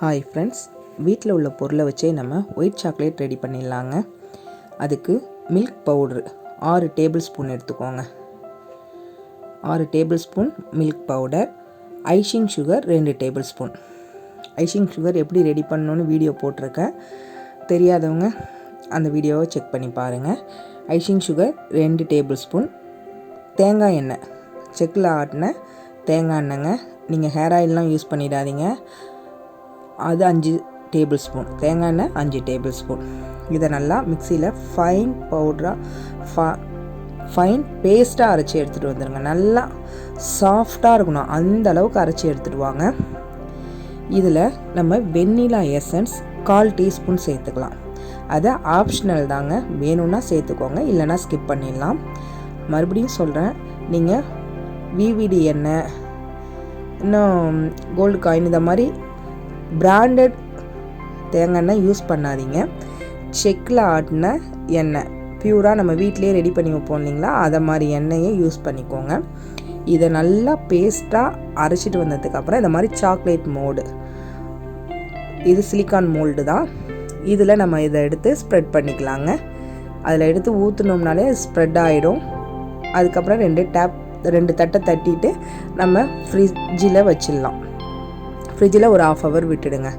Hi friends வீட்டில் உள்ள பொருளை வச்சே நம்ம ஒயிட் சாக்லேட் ரெடி பண்ணிடலாங்க. அதுக்கு மில்க் பவுட்ரு ஆறு டேபிள் ஸ்பூன் எடுத்துக்கோங்க. ஆறு tablespoon milk powder icing sugar ரெண்டு டேபிள் ஸ்பூன் ஐஷிங் சுகர் எப்படி ரெடி பண்ணணுன்னு வீடியோ போட்டிருக்கேன் தெரியாதவங்க அந்த வீடியோவை செக் பண்ணி பாருங்கள் ஐஷிங் சுகர் ரெண்டு டேபிள் ஸ்பூன் தேங்காய் எண்ணெய். செக்கில் ஆட்டின தேங்காய் எண்ணெய்ங்க. நீங்கள் ஹேர் ஆயிலெலாம் யூஸ் பண்ணிடாதீங்க. அது அஞ்சு டேபிள் ஸ்பூன். தேங்காய் எண்ணெய் அஞ்சு டேபிள் ஸ்பூன். இதை நல்லா மிக்சியில் ஃபைன் பவுட்ராக ஃபா ஃபைன் பேஸ்ட்டாக அரைச்சி எடுத்துகிட்டு வந்துடுங்க நல்லா சாஃப்டாக இருக்கணும். அந்த அளவுக்கு அரைச்சி எடுத்துகிட்டு வாங்க. இதில் நம்ம வெண்ணிலா எசன்ஸ் கால் டீஸ்பூன் சேர்த்துக்கலாம். அதை ஆப்ஷனல் தாங்க. வேணும்னா சேர்த்துக்கோங்க. இல்லைனா ஸ்கிப் பண்ணிடலாம். மறுபடியும் சொல்கிறேன் நீங்கள் விவிடி எண்ணெய் இன்னும் கோல்டு காயின் இந்த மாதிரி பிராண்டட் தேங்காய் எண்ணெய் யூஸ் பண்ணாதீங்க. செக்கில் ஆட்டின எண்ணெய். பியூராக நம்ம வீட்டிலே ரெடி பண்ணி வைப்போம் இல்லைங்களா? அதை மாதிரி எண்ணெயை யூஸ் பண்ணிக்கோங்க. இதை நல்லா பேஸ்ட்டாக அரைச்சிட்டு வந்ததுக்கப்புறம் இந்த மாதிரி சாக்லேட் மோடு இது சிலிக்கான் மோல்டு தான். இதில் நம்ம இதை எடுத்து ஸ்ப்ரெட் பண்ணிக்கலாங்க. அதில் எடுத்து ஊற்றுனோம்னாலே ஸ்ப்ரெட் ஆகிடும் அதுக்கப்புறம் ரெண்டு டேப் ரெண்டு தட்டை தட்டிட்டு நம்ம ஃப்ரிட்ஜில் வச்சிடலாம். ஃப்ரிட்ஜில் ஒரு ஆஃப் ஹவர் விட்டுடுங்க.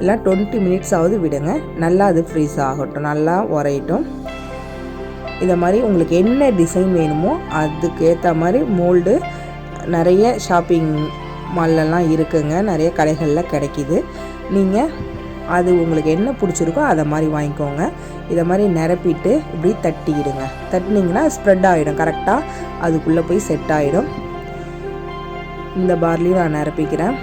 இல்லை டுவெண்ட்டி மினிட்ஸ் ஆகுது விடுங்க. நல்லா அது ஃப்ரீஸ் ஆகட்டும். நல்லா உரையட்டும். இதை மாதிரி உங்களுக்கு என்ன டிசைன் வேணுமோ அதுக்கு ஏற்ற மாதிரி மோல்டு நிறைய ஷாப்பிங் மால்லலாம் இருக்குங்க. நிறைய கடைகளில் கிடைக்கிது. நீங்கள் அது உங்களுக்கு என்ன பிடிச்சிருக்கோ அதை மாதிரி வாங்கிக்கோங்க. இதை மாதிரி நிரப்பிட்டு இப்படி தட்டிக்கிடுங்க தட்டினீங்கன்னா ஸ்ப்ரெட் ஆகிடும் கரெக்டாக அதுக்குள்ளே போய் செட் ஆகிடும் இந்த பார்லேயும் நான் நிரப்பிக்கிறேன்.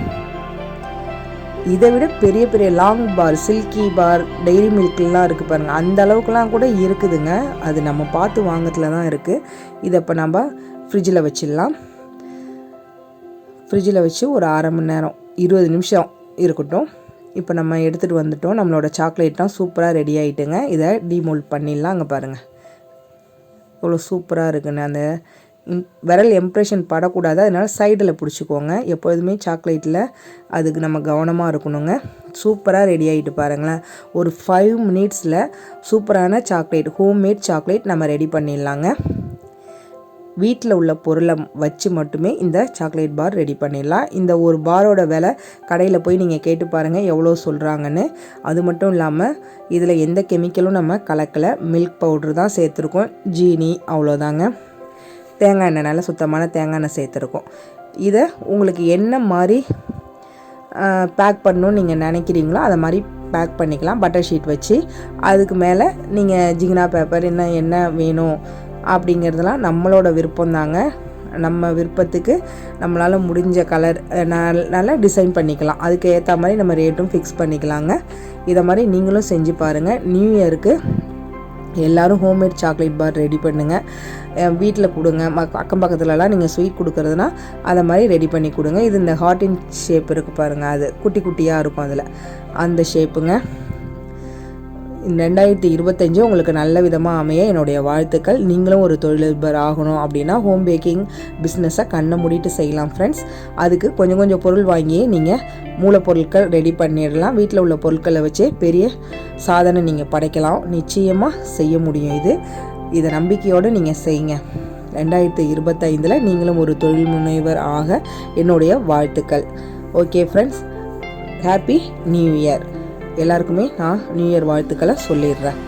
இதை விட பெரிய பெரிய long bar silky bar Dairy மில்க்லாம் இருக்குது பாருங்கள் அந்த அளவுக்குலாம் கூட இருக்குதுங்க. அது நம்ம பார்த்து வாங்கத்தில் தான் இருக்குது இதை இப்போ நம்ம ஃப்ரிட்ஜில் வச்சிடலாம். ஃப்ரிட்ஜில் வச்சு ஒரு அரை மணி நேரம் இருபது நிமிஷம் இருக்கட்டும். இப்போ நம்ம எடுத்துகிட்டு வந்துட்டோம். நம்மளோட சாக்லேட்லாம் சூப்பராக ரெடி ஆகிட்டுங்க இதை டிமோல்ட் பண்ணிடலாம். அங்கே பாருங்கள் இவ்வளோ சூப்பராக இருக்குன்னு அந்த விரல் எம்ப்ரெஷன் படக்கூடாது. அதனால் சைடில் பிடிச்சிக்கோங்க. எப்போதுமே சாக்லேட்டில் அதுக்கு நம்ம கவனமாக இருக்கணுங்க. சூப்பராக ரெடி ஆகிட்டு பாருங்களேன். ஒரு ஃபைவ் மினிட்ஸில் சூப்பரான சாக்லேட் ஹோம்மேட் சாக்லேட் நம்ம ரெடி பண்ணிடலாங்க. வீட்டில் உள்ள பொருளை வச்சு மட்டுமே இந்த சாக்லேட் பார் ரெடி பண்ணிடலாம். இந்த ஒரு பாரோட விலை கடையில் போய் நீங்கள் கேட்டு பாருங்கள் எவ்வளோ சொல்கிறாங்கன்னு அது மட்டும் இல்லாமல் இதில் எந்த கெமிக்கலும் நம்ம கலக்கலை. மில்க் பவுட்ரு தான் சேர்த்துருக்கோம். ஜீனி அவ்வளோதாங்க. தேங்காய் எண்ணெய் நல்லா சுத்தமான தேங்காய் எண்ணெய் சேர்த்துருக்கோம். இதை உங்களுக்கு என்ன மாதிரி பேக் பண்ணணும்னு நீங்கள் நினைக்கிறீங்களோ அதை மாதிரி பேக் பண்ணிக்கலாம். பட்டர் ஷீட் வச்சு அதுக்கு மேலே நீங்கள் ஜிகினா பேப்பர் என்ன என்ன வேணும் அப்படிங்கிறதுலாம் நம்மளோட விருப்பம் தாங்க. நம்ம விருப்பத்துக்கு நம்மளால் முடிஞ்ச கலர் நல்லா டிசைன் பண்ணிக்கலாம். அதுக்கு ஏற்ற மாதிரி நம்ம ரேட்டும் ஃபிக்ஸ் பண்ணிக்கலாங்க. இதை மாதிரி நீங்களும் செஞ்சு பாருங்கள் நியூ இயருக்கு எல்லோரும் ஹோம்மேட் சாக்லேட் பார் ரெடி பண்ணுங்கள் வீட்டில் கொடுங்க. அக்கம் பக்கத்துலலாம் நீங்கள் ஸ்வீட் கொடுக்குறதுனா அதை மாதிரி ரெடி பண்ணி கொடுங்க. இது இந்த ஹார்டின் ஷேப் இருக்குது பாருங்கள் அது குட்டி குட்டியாக இருக்கும் அதில். அந்த ஷேப்புங்க ரெண்டாயிரத்தி இருபத்தஞ்சு உங்களுக்கு நல்ல விதமாக அமைய என்னுடைய வாழ்த்துக்கள். நீங்களும் ஒரு தொழிலதிபர் ஆகணும் அப்படின்னா ஹோம் பேக்கிங் பிஸ்னஸை கண்ணை மூடிட்டு செய்யலாம் ஃப்ரெண்ட்ஸ் அதுக்கு கொஞ்சம் கொஞ்சம் பொருள் வாங்கி நீங்கள் மூலப்பொருட்கள் ரெடி பண்ணிடலாம். வீட்டில் உள்ள பொருட்களை வச்சே பெரிய சாதனை நீங்கள் படைக்கலாம். நிச்சயமாக செய்ய முடியும் இது. இதை நம்பிக்கையோடு நீங்கள் செய்யுங்க. ரெண்டாயிரத்தி இருபத்தைந்தில் நீங்களும் ஒரு தொழில் முனைவர் ஆக என்னுடைய வாழ்த்துக்கள். Okay friends happy new year எல்லாருக்குமே நான் நியூ இயர் வாழ்த்துக்களை சொல்லிடுறேன்.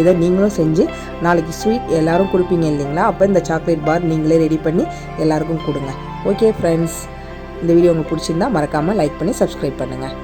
இதை நீங்களும் செஞ்சு நாளைக்கு ஸ்வீட் எல்லோரும் கொடுப்பீங்க இல்லைங்களா? அப்போ இந்த சாக்லேட் பார் நீங்களே ரெடி பண்ணி எல்லாருக்கும் கொடுங்க. ஓகே ஃப்ரெண்ட்ஸ் இந்த வீடியோ உங்களுக்கு பிடிச்சிருந்தா மறக்காமல் லைக் பண்ணி சப்ஸ்கிரைப் பண்ணுங்கள்